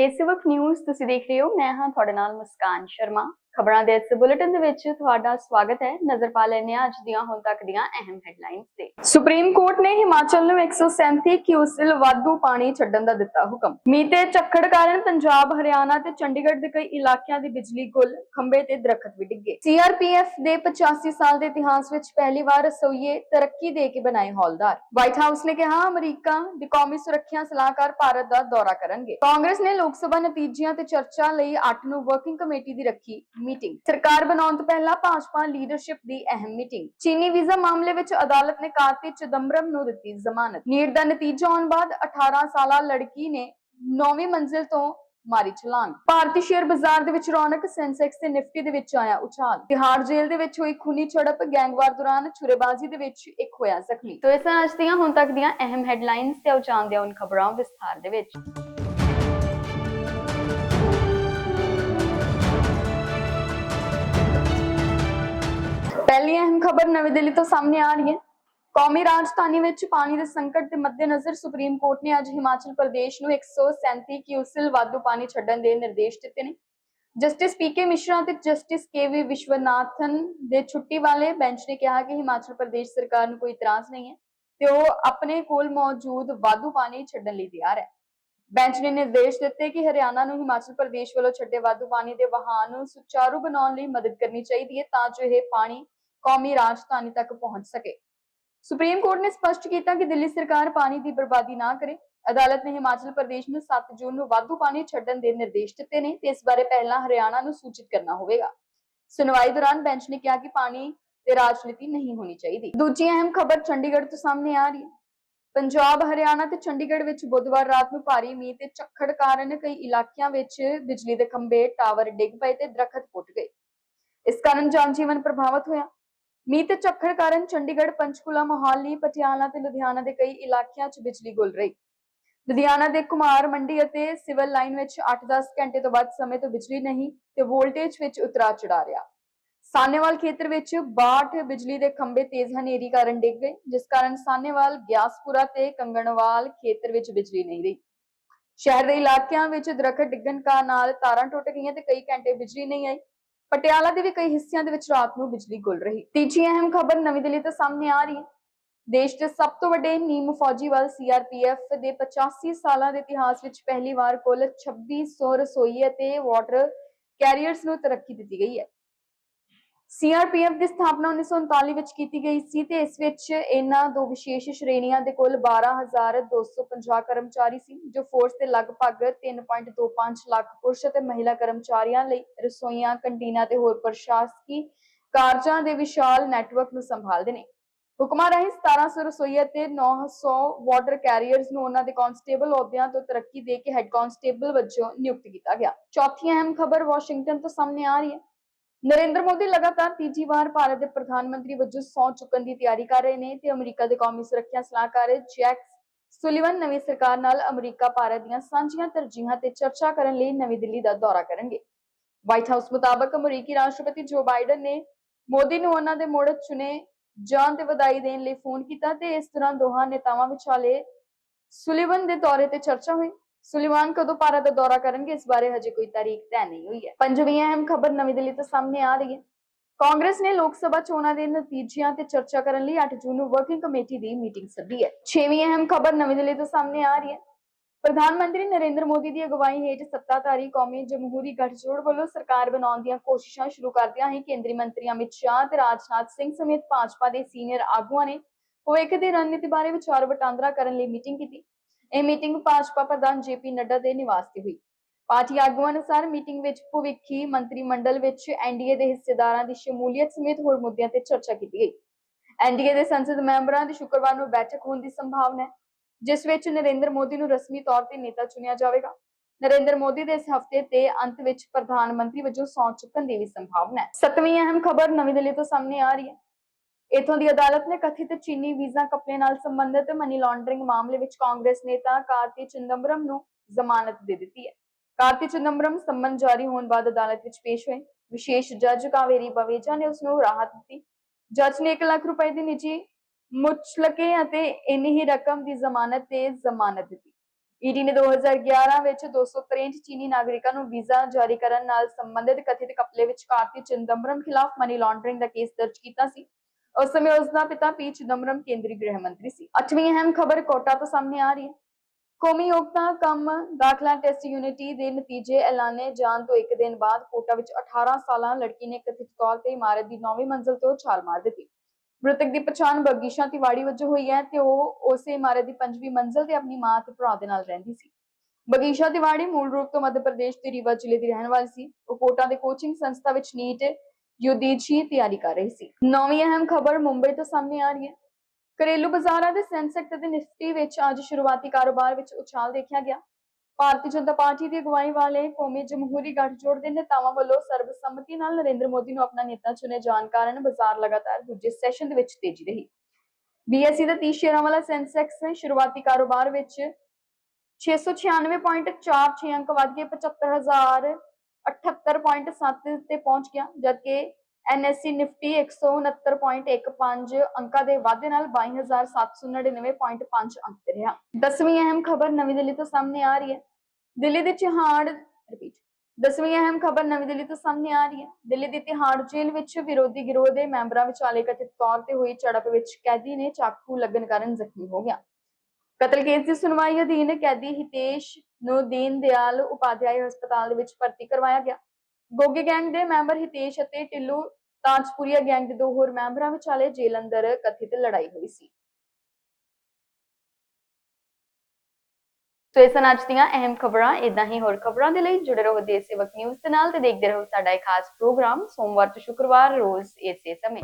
ਇਸ ਵਕਤ ਨਿਊਜ਼ ਤੁਸੀਂ ਦੇਖ ਰਹੇ ਹੋ ਮੈਂ ਹਾਂ ਤੁਹਾਡੇ ਨਾਲ ਮੁਸਕਾਨ ਸ਼ਰਮਾ। ਖਬਰਾਂ ਦੇ ਇਸ ਬੁਲੇਟਿਨ ਦੇ ਵਿੱਚ ਤੁਹਾਡਾ ਸਵਾਗਤ ਹੈ। ਨਜ਼ਰ ਪਾ ਲੈਣੇ ਹਾਂ ਅੱਜ ਦੀਆਂ ਹੁਣ ਤੱਕ ਦੀਆਂ ਅਹਿਮ ਹੈਡਲਾਈਨਸ ਤੇ। ਸੁਪਰੀਮ ਕੋਰਟ ਨੇ ਹਿਮਾਚਲ ਨੂੰ 137 ਕਿਊਸਿਲ ਵਾਧੂ ਪਾਣੀ ਛੱਡਣ ਦਾ ਦਿੱਤਾ ਹੁਕਮ। ਮੀਂਹ ਝੱਖੜ ਕਾਰਨ ਪੰਜਾਬ, ਹਰਿਆਣਾ ਤੇ ਚੰਡੀਗੜ੍ਹ ਦੇ ਕਈ ਇਲਾਕਿਆਂ ਦੀ ਬਿਜਲੀ ਗੁੱਲ, ਖੰਭੇ ਤੇ ਦਰਖਤ ਵੀ ਡਿੱਗੇ। ਸੀਆਰਪੀਐਫ ਦੇ 85 ਸਾਲ ਦੇ ਇਤਿਹਾਸ ਵਿੱਚ ਪਹਿਲੀ ਵਾਰ ਰਸੋਈਏ ਤਰੱਕੀ ਦੇ ਕੇ ਬਣਾਏ ਹੌਲਦਾਰ। ਵਾਈਟ ਹਾਊਸ ਨੇ ਕਿਹਾ, ਅਮਰੀਕਾ ਦੀ ਕੌਮੀ ਸੁਰੱਖਿਆ ਸਲਾਹਕਾਰ ਭਾਰਤ ਦਾ ਦੌਰਾ ਕਰਨਗੇ। ਕਾਂਗਰਸ ਨੇ ਲੋਕ ਸਭਾ ਨਤੀਜਿਆਂ ਤੇ ਚਰਚਾ ਲਈ 8 ਨੂੰ ਵਰਕਿੰਗ ਕਮੇਟੀ ਦੀ ਰੱਖੀ। ਮੀਟਿੰਗ ਸਰਕਾਰ ਬਣਾਉਣ ਤੋਂ ਪਹਿਲਾਂ ਭਾਜਪਾ ਲੀਡਰਸ਼ਿਪ ਦੀ ਅਹਿਮ ਮੀਟਿੰਗ ਚੀਨੀ ਵੀਜ਼ਾ ਮਾਮਲੇ ਵਿੱਚ ਅਦਾਲਤ ਨੇ ਕਾਰਤੀ ਚਿਦੰਬਰਮ ਨੂੰ ਦਿੱਤੀ ਜ਼ਮਾਨਤ। ਨੀਟ ਦਾ ਨਤੀਜਾ ਆਉਣ ਬਾਅਦ 18 ਸਾਲਾ ਲੜਕੀ ਨੇ 9ਵੀਂ ਮੰਜ਼ਿਲ ਤੋਂ ਮਾਰੀ ਛਲਾਂਗ। ਭਾਰਤੀ ਸ਼ੇਅਰ ਬਾਜ਼ਾਰ ਦੇ ਵਿੱਚ ਰੌਣਕ, ਸੈਂਸੈਕਸ ਤੇ ਨਿਫਟੀ ਦੇ ਵਿੱਚ ਆਇਆ ਉਛਾਲ। ਤਿਹਾੜ ਜੇਲ੍ਹ ਦੇ ਵਿੱਚ ਹੋਈ ਖੂਨੀ ਝੜਪ, ਗੈਂਗਵਾਰ ਦੌਰਾਨ ਛੁਰੇਬਾਜ਼ੀ ਦੇ ਵਿੱਚ ਇੱਕ ਹੋਇਆ ਜ਼ਖਮੀ। ਤੋ ਇਸ ਨਾਲ ਅੱਜ ਦੀਆਂ ਹੁਣ ਤੱਕ ਦੀਆਂ ਅਹਿਮ ਹੈਡਲਾਈਨਸ ਤੇ ਉਹ ਜਾਣਦੇ ਹਾਂ ਉਨ ਖਬਰਾਂ ਵਿਸਥਾਰ ਦੇ ਵਿੱਚ। ਖਬਰ ਨਵੀਂ ਦਿੱਲੀ ਤੋਂ ਸਾਹਮਣੇ ਆ ਰਹੀ ਹੈ। ਕੌਮੀ ਰਾਜਧਾਨੀ ਵਿੱਚ ਪਾਣੀ ਦੇ ਸੰਕਟ ਦੇ ਮੱਦੇਨਜ਼ਰ ਸੁਪਰੀਮ ਕੋਰਟ ਨੇ ਅੱਜ ਹਿਮਾਚਲ ਪ੍ਰਦੇਸ਼ ਨੂੰ 137 ਕਿਊਸਿਲ ਵਾਧੂ ਪਾਣੀ ਛੱਡਣ ਦੇ ਨਿਰਦੇਸ਼ ਦਿੱਤੇ ਨੇ। ਜਸਟਿਸ ਪੀਕੇ ਮਿਸ਼ਰਾ ਤੇ ਜਸਟਿਸ ਕੇਵੀ ਵਿਸ਼ਵਨਾਥਨ ਦੇ ਛੁੱਟੀ ਵਾਲੇ ਬੈਂਚ ਨੇ ਕਿਹਾ ਕਿ ਹਿਮਾਚਲ ਪ੍ਰਦੇਸ਼ ਸਰਕਾਰ ਨੂੰ ਕੋਈ ਇਤਰਾਜ਼ ਨਹੀਂ ਹੈ ਤੇ ਉਹ ਆਪਣੇ ਕੋਲ ਮੌਜੂਦ ਵਾਧੂ ਪਾਣੀ ਛੱਡਣ ਲਈ ਤਿਆਰ ਹੈ। ਬੈਂਚ ਨੇ ਨਿਰਦੇਸ਼ ਦਿੱਤੇ ਕਿ ਹਰਿਆਣਾ ਨੂੰ ਹਿਮਾਚਲ ਪ੍ਰਦੇਸ਼ ਵੱਲੋਂ ਛੱਡੇ ਵਾਧੂ ਪਾਣੀ ਦੇ ਵਹਾਅ ਨੂੰ ਸੁਚਾਰੂ ਬਣਾਉਣ ਲਈ ਮਦਦ ਕਰਨੀ ਚਾਹੀਦੀ ਹੈ ਤਾਂ ਜੋ ਇਹ ਪਾਣੀ ਕੌਮੀ ਰਾਜਧਾਨੀ ਤੱਕ ਪਹੁੰਚ ਸਕੇ। ਸੁਪਰੀਮ ਕੋਰਟ ਨੇ ਸਪਸ਼ਟ ਕੀਤਾ ਕਿ ਦਿੱਲੀ ਸਰਕਾਰ ਪਾਣੀ ਦੀ ਬਰਬਾਦੀ ਨਾ ਕਰੇ। ਅਦਾਲਤ ਨੇ ਹਿਮਾਚਲ ਪ੍ਰਦੇਸ਼ ਨੂੰ 7 ਜੂਨ ਨੂੰ ਵਾਧੂ ਪਾਣੀ ਛੱਡਣ ਦੇ ਨਿਰਦੇਸ਼ ਦਿੱਤੇ ਨੇ ਤੇ ਇਸ ਬਾਰੇ ਪਹਿਲਾਂ ਹਰਿਆਣਾ ਨੂੰ ਸੂਚਿਤ ਕਰਨਾ ਹੋਵੇਗਾ। ਸੁਣਵਾਈ ਦੌਰਾਨ ਬੈਂਚ ਨੇ ਕਿਹਾ ਕਿ ਪਾਣੀ ਤੇ ਰਾਜਨੀਤੀ ਨਹੀਂ ਹੋਣੀ ਚਾਹੀਦੀ। ਦੂਜੀ ਅਹਿਮ ਖਬਰ ਚੰਡੀਗੜ੍ਹ ਤੋਂ ਸਾਹਮਣੇ ਆ ਰਹੀ ਹੈ। ਪੰਜਾਬ, ਹਰਿਆਣਾ ਤੇ ਚੰਡੀਗੜ੍ਹ ਵਿੱਚ ਬੁੱਧਵਾਰ ਰਾਤ ਨੂੰ ਭਾਰੀ ਮੀਂਹ ਤੇ ਝੱਖੜ ਕਾਰਨ ਕਈ ਇਲਾਕਿਆਂ ਵਿੱਚ ਬਿਜਲੀ ਦੇ ਖੰਭੇ, ਟਾਵਰ ਡਿੱਗ ਪਏ ਤੇ ਦਰਖਤ ਪੁੱਟ ਗਏ। ਇਸ ਕਾਰਨ ਜਨ ਜੀਵਨ ਪ੍ਰਭਾਵਿਤ ਹੋਇਆ। ਮੀਂਹ ਤੇ ਝੱਖੜ ਕਾਰਨ ਚੰਡੀਗੜ੍ਹ, ਪੰਚਕੂਲਾ, ਮੋਹਾਲੀ, ਪਟਿਆਲਾ ਤੇ ਲੁਧਿਆਣਾ ਦੇ ਕਈ ਇਲਾਕਿਆਂ 'ਚ ਬਿਜਲੀ ਗੁੱਲ ਰਹੀ। ਲੁਧਿਆਣਾ ਦੇ ਕੁਮਾਰ ਮੰਡੀ ਅਤੇ ਸਿਵਲ ਲਾਈਨ ਵਿੱਚ 8-10 ਘੰਟੇ ਤੋਂ ਵੱਧ ਸਮੇਂ ਤੋਂ ਬਿਜਲੀ ਨਹੀਂ ਤੇ ਵੋਲਟੇਜ ਵਿੱਚ ਉਤਰਾ ਚੜਾ ਰਿਹਾ। ਸਾਨੇਵਾਲ ਖੇਤਰ ਵਿੱਚ 62 ਬਿਜਲੀ ਦੇ ਖੰਭੇ ਤੇਜ਼ ਹਨੇਰੀ ਕਾਰਨ ਡਿੱਗ ਗਏ, ਜਿਸ ਕਾਰਨ ਸਾਨੇਵਾਲ ਗਿਆਸਪੁਰਾ ਤੇ ਕੰਗਣਵਾਲ ਖੇਤਰ ਵਿੱਚ ਬਿਜਲੀ ਨਹੀਂ ਰਹੀ। ਸ਼ਹਿਰ ਦੇ ਇਲਾਕਿਆਂ ਵਿੱਚ ਦਰਖਤ ਡਿੱਗਣ ਕਾਰਨ ਨਾਲ ਤਾਰਾਂ ਟੁੱਟ ਗਈਆਂ ਤੇ ਕਈ ਘੰਟੇ ਬਿਜਲੀ ਨਹੀਂ ਆਈ। ਪਟਿਆਲਾ ਦੇ ਵੀ ਕਈ ਹਿੱਸਿਆਂ ਦੇ ਵਿੱਚ ਰਾਤ ਨੂੰ ਬਿਜਲੀ ਗੁੱਲ ਰਹੀ। ਤੀਜੀ ਅਹਿਮ ਖਬਰ ਨਵੀਂ ਦਿੱਲੀ ਤੋਂ ਸਾਹਮਣੇ ਆ ਰਹੀ। ਹੈ ਦੇਸ਼ ਦੇ ਸਭ ਤੋਂ ਵੱਡੇ ਨੀਮ ਫੌਜੀ ਬਲ ਸੀਆਰਪੀਐਫ ਦੇ 85 ਸਾਲਾਂ ਦੇ ਇਤਿਹਾਸ ਵਿੱਚ ਪਹਿਲੀ ਵਾਰ ਕੁੱਲ 2600 ਰਸੋਈ ਅਤੇ ਵਾਟਰ ਕੈਰੀਅਰਸ ਨੂੰ ਤਰੱਕੀ ਦਿੱਤੀ ਗਈ ਹੈ। ਸੀਆਰਪੀਐਫ ਦੀ ਸਥਾਪਨਾ 1939 ਵਿੱਚ ਕੀਤੀ ਗਈ ਸੀ ਤੇ ਇਸ ਵਿੱਚ ਇਹਨਾਂ ਦੋ ਵਿਸ਼ੇਸ਼ ਸ਼੍ਰੇਣੀਆਂ ਦੇ ਕੁੱਲ 12250 ਕਰਮਚਾਰੀ ਸੀ, ਜੋ ਫੋਰਸ ਦੇ ਲਗਭਗ 3.25 ਲੱਖ ਪੁਰਸ਼ ਅਤੇ ਮਹਿਲਾ ਕਰਮਚਾਰੀਆਂ ਲਈ ਰਸੋਈਆਂ, ਕੰਟੀਨਾਂ ਤੇ ਹੋਰ ਪ੍ਰਸ਼ਾਸਕੀ ਕਾਰਜਾਂ ਦੇ ਵਿਸ਼ਾਲ ਨੈਟਵਰਕ ਨੂੰ ਸੰਭਾਲਦੇ ਨੇ। ਹੁਕਮਾਂ ਰਾਹੀਂ 1700 ਰਸੋਈ ਅਤੇ 900 ਵਾਟਰ ਕੈਰੀਅਰਸ ਨੂੰ ਉਹਨਾਂ ਦੇ ਕਾਂਸਟੇਬਲ ਅਹੁਦਿਆਂ ਤੋਂ ਤਰੱਕੀ ਦੇ ਕੇ ਹੈੱਡ ਕਾਂਸਟੇਬਲ ਵਜੋਂ ਨਿਯੁਕਤ ਕੀਤਾ ਗਿਆ। ਚੌਥੀ ਅਹਿਮ ਖਬਰ ਵਾਸ਼ਿੰਗਟਨ ਤੋਂ ਸਾਹਮਣੇ ਆ ਰਹੀ ਹੈ। ਨਰਿੰਦਰ ਮੋਦੀ ਲਗਾਤਾਰ ਤੀਜੀ ਵਾਰ ਭਾਰਤ ਦੇ ਪ੍ਰਧਾਨ ਮੰਤਰੀ ਵਜੋਂ ਸਹੁੰ ਚੁੱਕਣ ਦੀ ਤਿਆਰੀ ਕਰ ਰਹੇ ਨੇ ਤੇ ਅਮਰੀਕਾ ਦੇ ਕੌਮੀ ਸੁਰੱਖਿਆ ਸਲਾਹਕਾਰ ਜੈਕ ਸੁਲੀਵਨ ਨਵੀਂ ਸਰਕਾਰ ਨਾਲ ਅਮਰੀਕਾ, ਭਾਰਤ ਦੀਆਂ ਸਾਂਝੀਆਂ ਤਰਜੀਹਾਂ ਤੇ ਚਰਚਾ ਕਰਨ ਲਈ ਨਵੀਂ ਦਿੱਲੀ ਦਾ ਦੌਰਾ ਕਰਨਗੇ। ਵਾਈਟ ਹਾਊਸ ਮੁਤਾਬਕ ਅਮਰੀਕੀ ਰਾਸ਼ਟਰਪਤੀ ਜੋ ਬਾਈਡਨ ਨੇ ਮੋਦੀ ਨੂੰ ਉਹਨਾਂ ਦੇ ਮੁੜ ਚੁਣੇ ਜਾਣ ਤੇ ਵਧਾਈ ਦੇਣ ਲਈ ਫੋਨ ਕੀਤਾ ਤੇ ਇਸ ਦੌਰਾਨ ਦੋਹਾਂ ਨੇਤਾਵਾਂ ਵਿਚਾਲੇ ਸੁਲੀਵਨ ਦੇ ਦੌਰੇ ਤੇ ਚਰਚਾ ਹੋਈ। ਸੁਲੀਵਾਨ ਕਦੋਂ ਭਾਰਤ ਦਾ ਦੌਰਾ ਕਰਨਗੇ? ਇਸ ਬਾਰੇ ਹਜੇ ਕੋਈ ਤਾਰੀਖ ਤੈਅ ਨਹੀਂ ਹੋਈ ਹੈ। ਪੰਜਵੀਂ ਅਹਿਮ ਖਬਰ ਨਵੀਂ ਦਿੱਲੀ ਤੋਂ ਸਾਹਮਣੇ ਆ ਰਹੀ ਹੈ। ਕਾਂਗਰਸ ਨੇ ਲੋਕ ਸਭਾ ਚੋਣਾਂ ਦੇ ਨਤੀਜਿਆਂ ਤੇ ਚਰਚਾ ਕਰਨ ਲਈ 8 ਜੂਨ ਨੂੰ ਵਰਕਿੰਗ ਕਮੇਟੀ ਦੀ ਮੀਟਿੰਗ ਸੱਦੀ ਹੈ। ਛੇਵੀਂ ਅਹਿਮ ਖਬਰ ਨਵੀਂ ਦਿੱਲੀ ਤੋਂ ਸਾਹਮਣੇ ਆ ਰਹੀ ਹੈ। ਪ੍ਰਧਾਨ ਮੰਤਰੀ ਨਰਿੰਦਰ ਮੋਦੀ ਦੀ ਅਗਵਾਈ ਹੇਠ ਸੱਤਾਧਾਰੀ ਕੌਮੀ ਜਮਹੂਰੀ ਗਠਜੋੜ ਵੱਲੋਂ ਸਰਕਾਰ ਬਣਾਉਣ ਦੀਆਂ ਕੋਸ਼ਿਸ਼ਾਂ ਸ਼ੁਰੂ ਕਰਦਿਆਂ ਹੀ ਕੇਂਦਰੀ ਮੰਤਰੀ ਅਮਿਤ ਸ਼ਾਹ ਤੇ ਰਾਜਨਾਥ ਸਿੰਘ ਸਮੇਤ ਭਾਜਪਾ ਦੇ ਸੀਨੀਅਰ ਆਗੂਆਂ ਨੇ ਭਵਿੱਖ ਦੀ ਰਣਨੀਤੀ ਬਾਰੇ ਵਿਚਾਰ ਵਟਾਂਦਰਾ ਕਰਨ ਲਈ ਮੀਟਿੰਗ ਕੀਤੀ। ਇਹ ਮੀਟਿੰਗ ਭਾਜਪਾ ਪ੍ਰਧਾਨ ਜੇਪੀ ਨੱਡਾ ਦੇ ਨਿਵਾਸ ਤੇ ਹੋਈ। ਪਾਰਟੀ ਆਗੂਆਂ ਅਨੁਸਾਰ ਮੀਟਿੰਗ ਵਿੱਚ ਭਵਿੱਖੀ ਮੰਤਰੀ ਮੰਡਲ ਵਿੱਚ ਐਨਡੀਏ ਦੇ ਹਿੱਸੇਦਾਰਾਂ ਦੀ ਸ਼ਮੂਲੀਅਤ ਸਮੇਤ ਹੋਰ ਮੁੱਦਿਆਂ ਤੇ ਚਰਚਾ ਕੀਤੀ ਗਈ। ਐਨਡੀਏ ਦੇ ਸੰਸਦ ਮੈਂਬਰਾਂ ਦੀ ਸ਼ੁੱਕਰਵਾਰ ਨੂੰ ਬੈਠਕ ਹੋਣ ਦੀ ਸੰਭਾਵਨਾ ਹੈ, ਜਿਸ ਵਿੱਚ ਨਰਿੰਦਰ ਮੋਦੀ ਨੂੰ ਰਸਮੀ ਤੌਰ ਤੇ ਨੇਤਾ ਚੁਣਿਆ ਜਾਵੇਗਾ। ਨਰਿੰਦਰ ਮੋਦੀ ਦੇ ਇਸ ਹਫ਼ਤੇ ਤੇ ਅੰਤ ਵਿੱਚ ਪ੍ਰਧਾਨ ਮੰਤਰੀ ਵਜੋਂ ਸਹੁੰ ਚੁੱਕਣ ਦੀ ਵੀ ਸੰਭਾਵਨਾ ਹੈ। ਸੱਤਵੀਂ ਅਹਿਮ ਖਬਰ ਨਵੀਂ ਦਿੱਲੀ ਤੋਂ ਸਾਹਮਣੇ ਆ ਰਹੀ ਹੈ। ਇਥੋਂ ਦੀ ਅਦਾਲਤ ਨੇ ਕਥਿਤ ਚੀਨੀ ਵੀਜ਼ਾ ਕਪਲੇ ਨਾਲ ਸੰਬੰਧਿਤ ਮਨੀ ਲਾਂਡਰਿੰਗ ਮਾਮਲੇ ਵਿੱਚ ਕਾਂਗਰਸ ਨੇਤਾ ਕਾਰਤੀ ਚਿਦੰਬਰਮ ਨੂੰ ਜ਼ਮਾਨਤ ਦੇ ਦਿੱਤੀ ਹੈ। ਕਾਰਤੀ ਚਿਦੰਬਰਮ ਸੰਮਨ ਜਾਰੀ ਹੋਣ ਬਾਅਦ ਅਦਾਲਤ ਵਿੱਚ ਪੇਸ਼ ਹੋਏ। ਵਿਸ਼ੇਸ਼ ਜੱਜ ਕਾਵੇਰੀ ਬਵੇਜਾ ਨੇ ਉਸ ਨੂੰ ਰਾਹਤ ਦਿੱਤੀ। ਜੱਜ ਨੇ 1 ਲੱਖ ਰੁਪਏ ਦੀ ਨਿੱਜੀ ਮੁਚਲਕੇ ਅਤੇ ਇੰਨੀ ਹੀ ਰਕਮ ਦੀ ਜ਼ਮਾਨਤ ਤੇ ਜ਼ਮਾਨਤ ਦਿੱਤੀ। ਈਡੀ ਨੇ 2011 ਵਿੱਚ 263 ਚੀਨੀ ਨਾਗਰਿਕਾਂ ਨੂੰ ਵੀਜ਼ਾ ਜਾਰੀ ਕਰਨ ਨਾਲ ਸੰਬੰਧਿਤ ਕਥਿਤ ਕਪਲੇ ਵਿੱਚ ਕਾਰਤੀ ਚਿਦੰਬਰਮ ਖਿਲਾਫ ਮਨੀ ਲਾਂਡਰਿੰਗ ਦਾ ਕੇਸ ਦਰਜ ਕੀਤਾ ਸੀ। ਉਸ ਸਮੇਂ ਉਸ ਦਾ ਪਿਤਾ ਪੀ ਚਿਦੰਬਰਮ ਕੇਂਦਰੀ ਗ੍ਰਹਿ ਮੰਤਰੀ ਸੀ। ਅੱਠਵੀਂ ਅਹਿਮ ਖਬਰ ਕੋਟਾ ਤੋਂ ਸਾਹਮਣੇ ਆ ਰਹੀ ਹੈ। ਕੌਮੀ ਯੋਗਤਾ ਕਮ ਦਾਖਲਾ ਟੈਸਟ ਯੂਨਿਟੀ ਦੇ ਨਤੀਜੇ ਐਲਾਨੇ ਜਾਣ ਤੋਂ ਇੱਕ ਦਿਨ ਬਾਅਦ ਕੋਟਾ ਵਿੱਚ 18 ਸਾਲਾ ਲੜਕੀ ਨੇ ਕਥਿਤ ਤੌਰ ਤੇ ਇਮਾਰਤ ਦੀ 9ਵੀਂ ਮੰਜ਼ਲ ਤੋਂ ਛਾਲ ਮਾਰ ਦਿੱਤੀ। ਮ੍ਰਿਤਕ ਦੀ ਪਛਾਣ ਬਗੀਸ਼ਾ ਤਿਵਾੜੀ ਵਜੋਂ ਹੋਈ ਹੈ ਤੇ ਉਹ ਉਸੇ ਇਮਾਰਤ ਦੀ ਪੰਜਵੀਂ ਮੰਜ਼ਲ ਤੇ ਆਪਣੀ ਮਾਂ ਤੇ ਭਰਾ ਦੇ ਨਾਲ ਰਹਿੰਦੀ ਸੀ। ਬਗੀਸ਼ਾ ਤਿਵਾੜੀ ਮੂਲ ਰੂਪ ਤੋਂ ਮੱਧ ਪ੍ਰਦੇਸ਼ ਦੇ ਰੀਵਾ ਜ਼ਿਲ੍ਹੇ ਦੀ ਰਹਿਣ ਵਾਲੀ ਸੀ। ਉਹ ਕੋਟਾ ਦੇ ਕੋਚਿੰਗ ਸੰਸਥਾ ਵਿੱਚ ਨੀਟ ਯੂਦੀਜੀ ਤਿਆਰੀ ਕਰ ਰਹੀ ਸੀ। ਨੌਵੀਂ ਅਹਿਮ ਖਬਰ ਮੁੰਬਈ ਤੋਂ ਸਾਹਮਣੇ ਆ ਰਹੀ ਹੈ। ਘਰੇਲੂ ਬਾਜ਼ਾਰਾਂ ਦੇ ਸੈਂਸੈਕਸ ਅਤੇ ਨਿਫਟੀ ਵਿੱਚ ਅੱਜ ਸ਼ੁਰੂਆਤੀ ਕਾਰੋਬਾਰ ਵਿੱਚ ਉਛਾਲ ਦੇਖਿਆ ਗਿਆ। ਭਾਰਤੀ ਜਨਤਾ ਪਾਰਟੀ ਦੀ ਅਗਵਾਈ ਵਾਲੇ ਕੌਮੀ ਜਮਹੂਰੀ ਗੱਠਜੋੜ ਦੇ ਨੇਤਾਵਾਂ ਵੱਲੋਂ ਸਰਬਸੰਮਤੀ ਨਾਲ ਨਰਿੰਦਰ ਮੋਦੀ ਨੂੰ ਆਪਣਾ ਨੇਤਾ ਚੁਣੇ ਜਾਣ ਕਾਰਨ ਬਾਜ਼ਾਰ ਲਗਾਤਾਰ ਦੂਜੇ ਸੈਸ਼ਨ ਦੇ ਵਿੱਚ ਤੇਜ਼ੀ ਰਹੀ। ਬੀਐਸਸੀ ਦਾ 30 ਸ਼ੇਅਰਾਂ ਵਾਲਾ ਸੈਂਸੈਕਸ ਸ਼ੁਰੂਆਤੀ ਕਾਰੋਬਾਰ ਵਿੱਚ 696.46 ਅੰਕ ਵਧ ਕੇ 75078.7 ਤੇ ਪਹੁੰਚ ਗਿਆ, ਜਦਕਿ ਐਨਐਸਸੀ ਨਿਫਟੀ 169.15 ਅੰਕਾਂ ਦੇ ਵਾਧੇ ਨਾਲ 22799.5 ਅੰਕ ਤੇ ਰਿਹਾ। ਦਸਵੀਂ ਅਹਿਮ ਖਬਰ ਨਵੀਂ ਦਿੱਲੀ ਤੋਂ ਸਾਹਮਣੇ ਆ ਰਹੀ ਹੈ। ਦਿੱਲੀ ਦੀ ਚਿਹਾੜ ਰਿਪੀਟ ਦਸਵੀਂ ਅਹਿਮ ਖਬਰ ਨਵੀਂ ਦਿੱਲੀ ਤੋਂ ਸਾਹਮਣੇ ਆ ਰਹੀ ਹੈ। ਦਿੱਲੀ ਦੀ ਤਿਹਾੜ ਜੇਲ੍ਹ ਵਿੱਚ ਵਿਰੋਧੀ ਗਿਰੋਹ ਦੇ ਮੈਂਬਰਾਂ ਵਿਚਾਲੇ ਕਥਿਤ ਤੌਰ ਤੇ ਹੋਈ ਝੜਪ ਵਿੱਚ ਕੈਦੀ ਨੇ ਚਾਕੂ ਲੱਗਣ ਕਾਰਨ ਜ਼ਖਮੀ ਹੋ ਗਿਆ। ਕਤਲ ਕੇਸ ਦੀ ਸੁਣਵਾਈ ਅਧੀਨ ਕੈਦੀ ਹਿਤੇਸ਼ ਨੂੰ ਦੀਨ ਦਿਆਲ ਉਪਾਧਿਆਇ ਹਸਪਤਾਲ ਦੇ ਵਿੱਚ ਭਰਤੀ ਕਰਵਾਇਆ ਗਿਆ। ਗੋਗੇ ਗੈਂਗ ਦੇ ਮੈਂਬਰ ਹਿਤੇਸ਼ ਅਤੇ ਟਿੱਲੂ ਤਾਜਪੁਰੀਆ ਗੈਂਗ ਦੇ ਦੋ ਹੋਰ ਮੈਂਬਰਾਂ ਵਿਚਾਲੇ ਜੇਲ੍ਹ ਅੰਦਰ ਕਥਿਤ ਲੜਾਈ ਹੋਈ ਸੀ। ਸੋ ਇਸ ਸਨ ਅੱਜ ਦੀਆਂ ਅਹਿਮ ਖਬਰਾਂ। ਇਦਾਂ ਹੀ ਹੋਰ ਖਬਰਾਂ ਦੇ ਲਈ ਜੁੜੇ ਰਹੋ ਦੇਸ਼ ਸੇਵਕ ਨਿਊਜ਼ ਦੇ ਨਾਲ ਤੇ ਦੇਖਦੇ ਰਹੋ ਸਾਡਾ ਇਹ ਖਾਸ ਪ੍ਰੋਗਰਾਮ ਸੋਮਵਾਰ ਤੋਂ ਸ਼ੁੱਕਰਵਾਰ ਰੋਜ਼ ਇਸੇ ਸਮੇਂ।